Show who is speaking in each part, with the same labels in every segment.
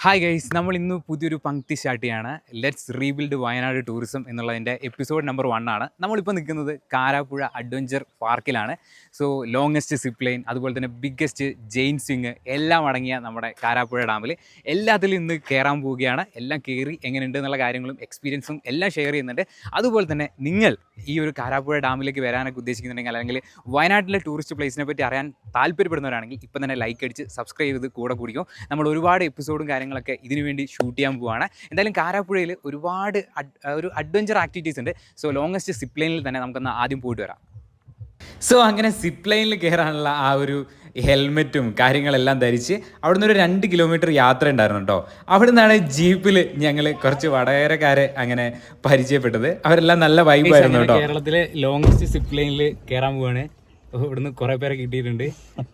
Speaker 1: Hi guys നമ്മൾ ഇന്ന് പുതിയൊരു പങ്ക്തി സ്റ്റാർട്ട് ചെയ്യാണ് ലെറ്റ്സ് റീബിൽഡ് വയനാട് ടൂറിസം എന്നുള്ളതിന്റെ എപ്പിസോഡ് നമ്പർ വൺ ആണ്. നമ്മളിപ്പോൾ നിൽക്കുന്നത് കാരാപ്പുഴ അഡ്വഞ്ചർ പാർക്കിലാണ് സോ ലോങ്ങസ്റ്റ് സിപ്പ് ലൈൻ അതുപോലെ തന്നെ ബിഗ്ഗസ്റ്റ് ജെയിൻ സ്വിങ് എല്ലാം അടങ്ങിയ നമ്മുടെ കാരാപ്പുഴ ഡാമിൽ എല്ലാത്തിലും ഇന്ന് കയറാൻ പോവുകയാണ്. എല്ലാം കയറി എങ്ങനെയുണ്ട് എന്നുള്ള കാര്യങ്ങളും എക്സ്പീരിയൻസും എല്ലാം ഷെയർ ചെയ്യുന്നുണ്ട്. അതുപോലെ തന്നെ നിങ്ങൾ ഈ ഒരു കാരാപ്പുഴ ഡാമിലേക്ക് വരാനൊക്കെ ഉദ്ദേശിക്കുന്നുണ്ടെങ്കിൽ അല്ലെങ്കിൽ വയനാട്ടിലെ ടൂറിസ്റ്റ് പ്ലേസിനെ പറ്റി അറിയാൻ താല്പര്യപ്പെടുന്നവരാണെങ്കിൽ ഇപ്പം തന്നെ ലൈക്ക് അടിച്ച് സബ്സ്ക്രൈബ് ചെയ്ത് കൂടെ കൂടിയോ നമ്മൾ ഒരുപാട് എപ്പിസോഡും കാര്യങ്ങളൊക്കെ ഇതിനു വേണ്ടി ഷൂട്ട് ചെയ്യാൻ പോവുകയാണ് എന്തായാലും കാരാപ്പുഴയിൽ ഒരുപാട് ഒരു അഡ്വഞ്ചർ ആക്ടിവിറ്റീസ് ഉണ്ട്. സോ ലോങ്ങസ്റ്റ് സിപ്ലൈനിൽ തന്നെ നമുക്കൊന്ന് ആദ്യം പോയിട്ട് വരാം. സോ അങ്ങനെ സിപ്ലൈനിൽ കയറാനുള്ള ആ ഒരു ഹെൽമെറ്റും കാര്യങ്ങളെല്ലാം ധരിച്ച് അവിടുന്ന് ഒരു രണ്ട് കിലോമീറ്റർ യാത്ര ഉണ്ടായിരുന്നു കേട്ടോ അവിടെ നിന്നാണ് ജീപ്പിൽ ഞങ്ങൾ കുറച്ച് വടകരക്കാരെ അങ്ങനെ പരിചയപ്പെട്ടത്. അവരെല്ലാം നല്ല വൈബായിരുന്നു കേട്ടോ
Speaker 2: കേരളത്തിലെ ലോങ്സ്റ്റ് സിപ്പ് ലൈനിൽ കയറാൻ പോവാണ്. ഇവിടുന്ന് കുറെ പേരെ കിട്ടിയിട്ടുണ്ട്.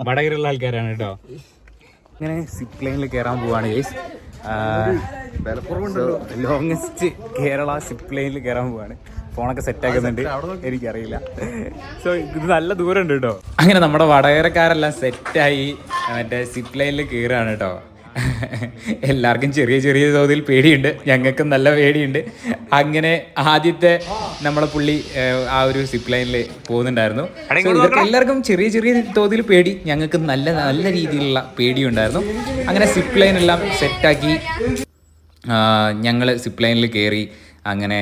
Speaker 2: വടകരയുള്ള ആൾക്കാരാണ് കേട്ടോ
Speaker 1: ഇങ്ങനെ സിപ്പ് ലൈനിൽ കയറാൻ പോവാണ് ഗൈസ് ലോങ്ങസ്റ്റ് കേരള സിപ്പ് ലൈനിൽ കയറാൻ പോവാണ്. ഫോണൊക്കെ സെറ്റ് ആക്കുന്നുണ്ട്. എനിക്കറിയില്ല. സോ ഇത് നല്ല ദൂരം ഉണ്ട് കേട്ടോ. അങ്ങനെ നമ്മുടെ വടകരക്കാരെല്ലാം സെറ്റായി മറ്റേ സിപ്പ് ലൈനിൽ കയറുകയാണ് കേട്ടോ. എല്ലാവർക്കും ചെറിയ ചെറിയ തോതിൽ പേടിയുണ്ട്. ഞങ്ങൾക്കും നല്ല പേടിയുണ്ട്. അങ്ങനെ ആദ്യത്തെ നമ്മളെ പുള്ളി ആ ഒരു സിപ്പ് ലൈനിൽ പോകുന്നുണ്ടായിരുന്നു. ഇവർക്ക് എല്ലാവർക്കും ചെറിയ ചെറിയ തോതിൽ പേടി. ഞങ്ങൾക്ക് നല്ല നല്ല രീതിയിലുള്ള പേടിയുണ്ടായിരുന്നു. അങ്ങനെ സിപ്പ് ലൈൻ എല്ലാം സെറ്റാക്കി ഞങ്ങൾ സിപ്പ് ലൈനിൽ കയറി അങ്ങനെ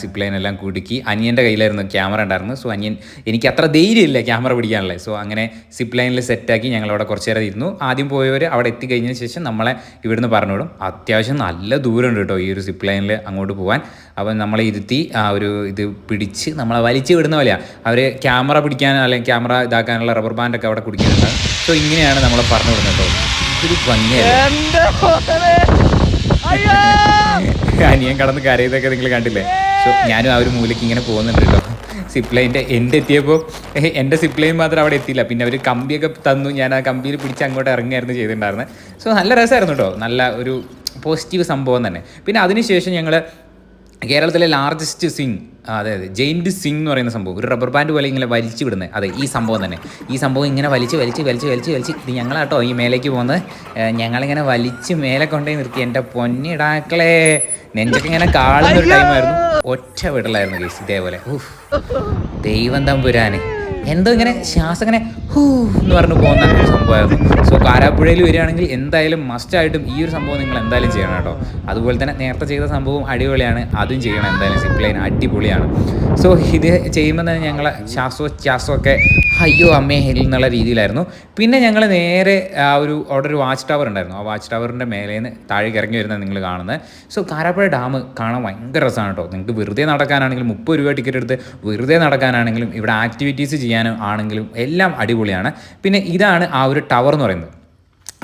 Speaker 1: സിപ്പ് ലൈൻ എല്ലാം കുടുക്കി. അനിയന്റെ കയ്യിലായിരുന്നു ക്യാമറ ഉണ്ടായിരുന്നു സോ അനിയൻ എനിക്ക് അത്ര ധൈര്യമില്ല ക്യാമറ പിടിക്കാനുള്ളത് സോ അങ്ങനെ സിപ്ലൈനിൽ സെറ്റാക്കി ഞങ്ങൾ അവിടെ കുറച്ച് നേരം ഇരുന്നു. ആദ്യം പോയവർ അവിടെ എത്തിക്കഴിഞ്ഞതിന് ശേഷം നമ്മളെ ഇവിടുന്ന് പറഞ്ഞു വിടും. അത്യാവശ്യം നല്ല ദൂരമുണ്ട് കേട്ടോ ഈ ഒരു സിപ്പ് ലൈനിൽ അങ്ങോട്ട് പോകാൻ അപ്പം നമ്മളെ ഇരുത്തി ആ ഒരു ഇത് പിടിച്ച് നമ്മളെ വലിച്ചു വിടുന്ന പോലെയാണ് അവർ ക്യാമറ പിടിക്കാൻ അല്ലെങ്കിൽ ക്യാമറ ഇതാക്കാനുള്ള റബ്ബർ ബാൻഡൊക്കെ അവിടെ കുടിക്കുന്നുണ്ട് സോ ഇങ്ങനെയാണ് നമ്മളെ പറഞ്ഞു വിടുന്നത് കേട്ടോ. ഇതൊരു ഭംഗിയല്ല? അനിയൻ കടന്ന് കരയതൊക്കെ നിങ്ങൾ കണ്ടില്ലേ? സോ ഞാനും ആ ഒരു മൂലയ്ക്ക് ഇങ്ങനെ പോകുന്നുണ്ട് കേട്ടോ സിപ്ലൈന്റെ എന്റെ എത്തിയപ്പോൾ എന്റെ സിപ്ലൈൻ ലൈൻ മാത്രം അവിടെ എത്തിയില്ല. പിന്നെ അവർ കമ്പിയൊക്കെ തന്നു. ഞാൻ ആ കമ്പിയിൽ പിടിച്ച് അങ്ങോട്ട് ഇറങ്ങിയായിരുന്നു ചെയ്തിട്ടുണ്ടായിരുന്നത് സോ നല്ല രസമായിരുന്നു കേട്ടോ. നല്ല ഒരു പോസിറ്റീവ് സംഭവം തന്നെ. പിന്നെ അതിനുശേഷം ഞങ്ങൾ കേരളത്തിലെ ലാർജസ്റ്റ് സിങ് അതെ അതെ. ജെയിന്റ് സിംഗ് എന്ന് പറയുന്ന സംഭവം. ഒരു റബ്ബർ ബാൻഡ് പോലെ ഇങ്ങനെ വലിച്ചു വിടുന്നത് അതെ ഈ സംഭവം തന്നെ. ഈ സംഭവം ഇങ്ങനെ വലിച്ച് വലിച്ച് വലിച്ച് വലിച്ച് വലിച്ച്. ഇത് ഞങ്ങളാട്ടോ ഈ മേലേക്ക് പോകുന്നത്. ഞങ്ങളിങ്ങനെ വലിച്ച് മേലെ കൊണ്ടുപോയി നിർത്തി. എന്റെ പൊന്നിടാക്കളെ നെഞ്ചൊക്കെ ഇങ്ങനെ കാളുന്ന ഒരു ടൈമായിരുന്നു ഒറ്റ വിടലായിരുന്നു കേസ് ഇതേപോലെ. ഓഹ് ദൈവം തമ്പുരാന്. എന്തോ ഇങ്ങനെ ശ്വാസം ഇങ്ങനെ ഹൂ എന്ന് പറഞ്ഞു പോകുന്ന ഒരു സംഭവമായിരുന്നു. സോ കാരാപ്പുഴയിൽ വരികയാണെങ്കിൽ എന്തായാലും മസ്റ്റായിട്ടും ഈ ഒരു സംഭവം നിങ്ങൾ എന്തായാലും ചെയ്യണം കേട്ടോ. അതുപോലെ തന്നെ നേരത്തെ ചെയ്ത സംഭവം അടിപൊളിയാണ്. അതും ചെയ്യണം എന്തായാലും സിപ്പ് ലൈൻ അടിപൊളിയാണ്. സോ ഇത് ചെയ്യുമ്പോൾ തന്നെ ഞങ്ങൾ ശ്വാസോ ശ്വാസമൊക്കെ അയ്യോ അമ്മേ എന്നുള്ള രീതിയിലായിരുന്നു. പിന്നെ ഞങ്ങൾ നേരെ ആ ഒരു അവിടെ ഒരു വാച്ച് ടവർ ഉണ്ടായിരുന്നു. ആ വാച്ച് ടവറിന്റെ മേലെ നിന്ന് താഴേക്ക് ഇറങ്ങി വരുന്നത് നിങ്ങൾ കാണുന്നത്. സോ കാരാപ്പുഴ ഡാം കാണാൻ ഭയങ്കര രസമാണ് കേട്ടോ. നിങ്ങൾക്ക് വെറുതെ നടക്കാനാണെങ്കിലും മുപ്പത് രൂപ ടിക്കറ്റ് എടുത്ത് വെറുതെ നടക്കാനാണെങ്കിലും ഇവിടെ ആക്ടിവിറ്റീസ് ചെയ്യാനും ആണെങ്കിലും എല്ലാം അടിപൊളിയാണ്. പിന്നെ ഇതാണ് ആ ഒരു ടവർ എന്ന് പറയുന്നത്.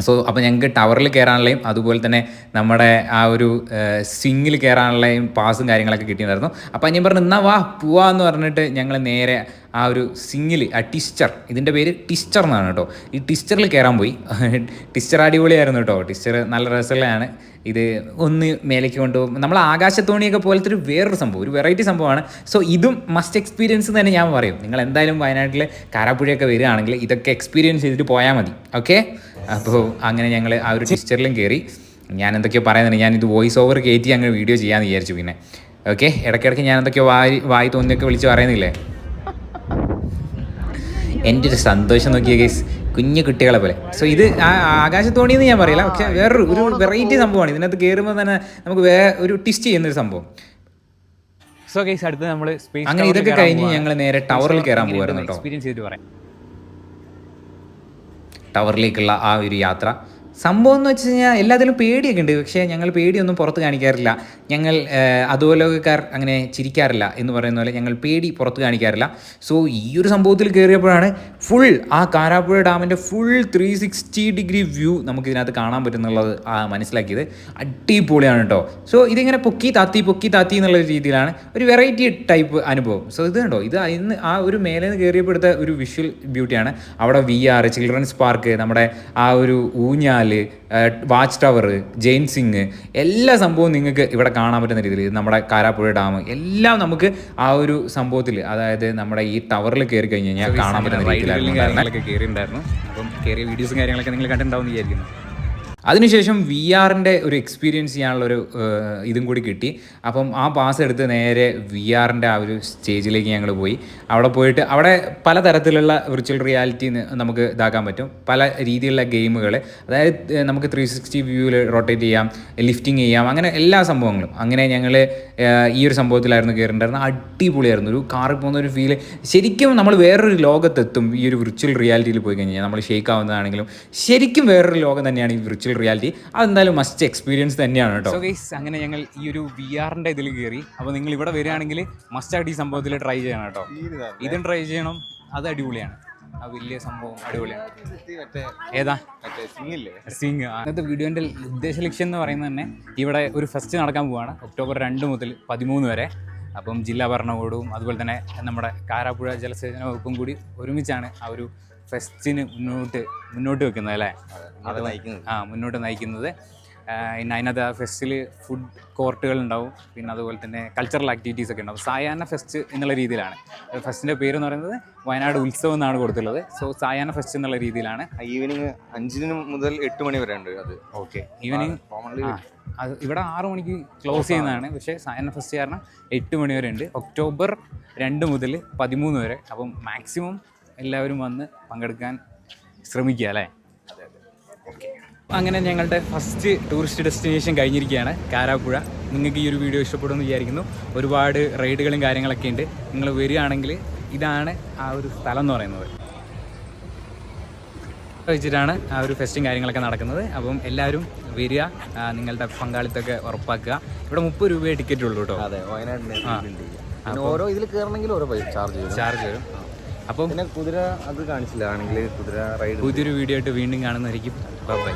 Speaker 1: സോ അപ്പോൾ ഞങ്ങൾക്ക് ടവറിൽ കയറാനുള്ളയും അതുപോലെ തന്നെ നമ്മുടെ ആ ഒരു സ്വിങ്ങിൽ കയറാനുള്ളയും പാസും കാര്യങ്ങളൊക്കെ കിട്ടിയിട്ടുണ്ടായിരുന്നു. അപ്പോൾ ഞാൻ പറഞ്ഞു എന്നാ വാ പോവാ എന്ന് പറഞ്ഞിട്ട് ഞങ്ങൾ നേരെ ആ ഒരു സിങ്ങിൽ ആ ടിസ്റ്റർ ഇതിന്റെ പേര് ടിസ്റ്റർ എന്നാണ് കേട്ടോ ഈ ടിസ്റ്ററിൽ കയറാൻ പോയി. ടിസ്റ്റർ അടിപൊളിയായിരുന്നു കേട്ടോ ടിസ്റ്റർ നല്ല രസമുള്ളതാണ് ഇത് ഒന്ന് മേലേക്ക് കൊണ്ടുപോകും നമ്മൾ ആകാശത്തോണിയൊക്കെ പോലത്തെ ഒരു വേറൊരു സംഭവം ഒരു വെറൈറ്റി സംഭവമാണ്. സോ ഇതും മസ്റ്റ് എക്സ്പീരിയൻസ് തന്നെ ഞാൻ പറയും. നിങ്ങൾ എന്തായാലും വയനാട്ടിൽ കാരാപ്പുഴയൊക്കെ വരികയാണെങ്കിൽ ഇതൊക്കെ എക്സ്പീരിയൻസ് ചെയ്തിട്ട് പോയാൽ മതി. ഓക്കെ? അപ്പോൾ അങ്ങനെ ഞങ്ങൾ ആ ഒരു ടീച്ചറിലും കയറി ഞാൻ എന്തൊക്കെയോ പറയുന്നുണ്ട്. ഞാനിത് ഇത് വോയിസ് ഓവർ കയറ്റി അങ്ങ് വീഡിയോ ചെയ്യാന്ന് വിചാരിച്ചു പിന്നെ. ഓക്കെ ഇടയ്ക്കിടയ്ക്ക് ഞാൻ എന്തൊക്കെയോ വായി വായി തോന്നിയൊക്കെ വിളിച്ച് പറയുന്നില്ലേ? എന്റെ ഒരു സന്തോഷം നോക്കിയ കേസ് കുഞ്ഞു കുട്ടികളെ പോലെ. സോ ഇത് ആ- ആകാശത്തോണി എന്ന് ഞാൻ പറയില്ല. പക്ഷെ വേറൊരു ഒരു വെറൈറ്റി സംഭവമാണ്. ഇതിനകത്ത് കയറുമ്പോൾ തന്നെ നമുക്ക് വേ ഒരു ടിസ്റ്റ് ചെയ്യുന്ന ഒരു സംഭവം.
Speaker 2: സോ കേസ് അടുത്ത് നമ്മൾ
Speaker 1: അങ്ങനെ ഇതൊക്കെ കഴിഞ്ഞ് ഞങ്ങൾ നേരെ ടവറിൽ കയറാൻ പോകുമായിരുന്നു കേട്ടോ.
Speaker 2: എക്സ്പീരിയൻസ് ചെയ്തിട്ട് പറയാം.
Speaker 1: ടവറിലേക്കുള്ള ആ ഒരു യാത്ര. സംഭവം എന്ന് വെച്ച് കഴിഞ്ഞാൽ എല്ലാത്തിലും പേടിയൊക്കെ ഉണ്ട്. പക്ഷേ ഞങ്ങൾ പേടിയൊന്നും പുറത്ത് കാണിക്കാറില്ല. ഞങ്ങൾ അധോലോകക്കാർ അങ്ങനെ ചിരിക്കാറില്ല എന്ന് പറയുന്ന പോലെ ഞങ്ങൾ പേടി പുറത്ത് കാണിക്കാറില്ല. സോ ഈ ഒരു സംഭവത്തിൽ കയറിയപ്പോഴാണ് ഫുൾ ആ കാരാപ്പുഴ ഡാമിന്റെ full three sixty degree view നമുക്ക് ഇതിനകത്ത് കാണാൻ പറ്റുന്നുള്ളത് മനസ്സിലാക്കിയത്. അടിപൊളിയാണ് കേട്ടോ സോ ഇതിങ്ങനെ പൊക്കി താത്തി പൊക്കി താത്തി എന്നുള്ള രീതിയിലാണ് ഒരു വെറൈറ്റി ടൈപ്പ് അനുഭവം. സോ ഇത് കണ്ടോ? ഇത് ഇന്ന് ആ ഒരു മേലെ നിന്ന് കയറിയപ്പോഴത്തെ ഒരു വിഷ്വൽ ബ്യൂട്ടിയാണ് അവിടെ വി ആർ ചിൽഡ്രൻസ് പാർക്ക് നമ്മുടെ ആ ഒരു ഊഞ്ഞാൽ വാച്ച് ടവർ ജെയിൻ സിംഗ് എല്ലാ സംഭവവും നിങ്ങൾക്ക് ഇവിടെ കാണാൻ പറ്റുന്ന രീതിയിൽ നമ്മുടെ കാരാപ്പുഴ ഡാം എല്ലാം നമുക്ക് ആ ഒരു സംഭവത്തിൽ അതായത് നമ്മുടെ ഈ ടവറിൽ കയറി കഴിഞ്ഞ് കഴിഞ്ഞാൽ കാണാൻ പറ്റുന്ന രീതിയിലായിരുന്നു.
Speaker 2: കയറിയിട്ടുണ്ടായിരുന്നു. അപ്പം കയറിയ വീഡിയോസും കാര്യങ്ങളൊക്കെ നിങ്ങൾ കണ്ടിട്ടുണ്ടാവും വിചാരിക്കുന്നു. അതിനുശേഷം വി ആറിന്റെ ഒരു എക്സ്പീരിയൻസ് ചെയ്യാനുള്ള ഒരു ഇതും കൂടി കിട്ടി. അപ്പം ആ പാസ് എടുത്ത് നേരെ വി ആറിന്റെ ആ ഒരു സ്റ്റേജിലേക്ക് ഞങ്ങൾ പോയി. അവിടെ പോയിട്ട് അവിടെ പലതരത്തിലുള്ള വിർച്വൽ റിയാലിറ്റി നമുക്ക് ഇതാക്കാൻ പറ്റും. പല രീതിയിലുള്ള ഗെയിമുകൾ അതായത് നമുക്ക് ത്രീ സിക്സ്റ്റി വ്യൂവിൽ റൊട്ടേറ്റ് ചെയ്യാം ലിഫ്റ്റിംഗ് ചെയ്യാം അങ്ങനെ എല്ലാ സംഭവങ്ങളും. അങ്ങനെ ഞങ്ങൾ ഈ ഒരു സംഭവത്തിലായിരുന്നു കയറിയിട്ടുണ്ടായിരുന്നത് അടിപൊളിയായിരുന്നു. ഒരു കാറിൽ പോകുന്ന ഒരു ഫീൽ ശരിക്കും നമ്മൾ വേറൊരു ലോകത്തെത്തും ഈ ഒരു വിർച്വൽ റിയാലിറ്റിയിൽ പോയി കഴിഞ്ഞാൽ നമ്മൾ ഷേക്ക് ആവുന്നതാണെങ്കിലും ശരിക്കും വേറൊരു ലോകം തന്നെയാണ് ഈ വിർച്വൽ റിയാലിറ്റി അതെന്തായാലും മസ്റ്റ് എക്സ്പീരിയൻസ് തന്നെയാണ് കേട്ടോ.
Speaker 1: സോ ഗൈസ് അങ്ങനെ ഞങ്ങൾ ഈ ഒരു വി ആറിന്റെ ഇതിൽ കയറി അപ്പോൾ നിങ്ങൾ ഇവിടെ വരികയാണെങ്കിൽ മസ്റ്റായിട്ട് ഈ സംഭവത്തിൽ ട്രൈ ചെയ്യണം കേട്ടോ. ഇതും ട്രൈ ചെയ്യണം. അത് അടിപൊളിയാണ്. ആ വലിയ സംഭവം അടിപൊളിയാണ്. ഏതാ? സിംഗ്. അങ്ങനത്തെ വീഡിയോന്റെ ഉദ്ദേശ ലക്ഷ്യം എന്ന് പറയുന്നത് തന്നെ ഇവിടെ ഒരു ഫെസ്റ്റ് നടക്കാൻ പോവാണ്. ഒക്ടോബർ രണ്ട് മുതൽ പതിമൂന്ന് വരെ. അപ്പം ജില്ലാ ഭരണകൂടവും അതുപോലെ തന്നെ നമ്മുടെ കാരാപ്പുഴ ജലസേചന വകുപ്പും കൂടി ഒരുമിച്ചാണ് ആ ഒരു ഫെസ്റ്റിന് മുന്നോട്ട് മുന്നോട്ട് വെക്കുന്നത് അല്ലേ? അത് ആ മുന്നോട്ട് നയിക്കുന്നത്. പിന്നെ അതിനകത്ത് ആ ഫെസ്റ്റിൽ ഫുഡ് കോർട്ടുകൾ ഉണ്ടാവും പിന്നെ അതുപോലെ തന്നെ കൾച്ചറൽ ആക്ടിവിറ്റീസ് ഒക്കെ ഉണ്ടാവും. സായാഹ്ന ഫെസ്റ്റ് എന്നുള്ള രീതിയിലാണ്. ഫെസ്റ്റിന്റെ പേര് എന്ന് പറയുന്നത് വയനാട് ഉത്സവം എന്നാണ് കൊടുത്തുള്ളത് സോ സായാഹ്ന ഫെസ്റ്റ് എന്നുള്ള രീതിയിലാണ്.
Speaker 3: ഈവനിങ് അഞ്ചിന് മുതൽ എട്ട് മണി വരെ ഉണ്ട് അത്.
Speaker 1: ഓക്കെ ഈവനിങ് അത് ഇവിടെ ആറ് മണിക്ക് ക്ലോസ് ചെയ്യുന്നതാണ്. പക്ഷേ സയൻ ഫസ്റ്റ് കാരണം എട്ട് മണി വരെ ഉണ്ട്. ഒക്ടോബർ രണ്ട് മുതൽ പതിമൂന്ന് വരെ. അപ്പം മാക്സിമം എല്ലാവരും വന്ന് പങ്കെടുക്കാൻ ശ്രമിക്കുക അല്ലേ? അങ്ങനെ ഞങ്ങളുടെ ഫസ്റ്റ് ടൂറിസ്റ്റ് ഡെസ്റ്റിനേഷൻ കഴിഞ്ഞിരിക്കുകയാണ് കാരാപ്പുഴ. നിങ്ങൾക്ക് ഈ ഒരു വീഡിയോ ഇഷ്ടപ്പെടുമെന്ന് വിചാരിക്കുന്നു. ഒരുപാട് റൈഡുകളും കാര്യങ്ങളൊക്കെ ഉണ്ട്. നിങ്ങൾ വരികയാണെങ്കിൽ ഇതാണ് ആ ഒരു സ്ഥലം എന്ന് പറയുന്നത്. വെച്ചിട്ടാണ് ആ ഒരു ഫെസ്റ്റും കാര്യങ്ങളൊക്കെ നടക്കുന്നത്. അപ്പം എല്ലാവരും വരിക നിങ്ങളുടെ പങ്കാളിത്തമൊക്കെ ഉറപ്പാക്കുക. ഇവിടെ മുപ്പത് രൂപയെ ടിക്കറ്റ് ഉള്ളൂ കേട്ടോ.
Speaker 3: അതെ ഓരോ ഇതിൽ കയറണമെങ്കിൽ ഓരോ ചാർജ് ചെയ്യും.
Speaker 1: ചാർജ് വരും അപ്പം
Speaker 3: പിന്നെ കുതിര അത് കാണിച്ചില്ല ആണെങ്കിൽ കുതിര റൈഡ്
Speaker 1: പുതിയൊരു വീഡിയോ ആയിട്ട് വീണ്ടും കാണുന്നതായിരിക്കും. ബൈ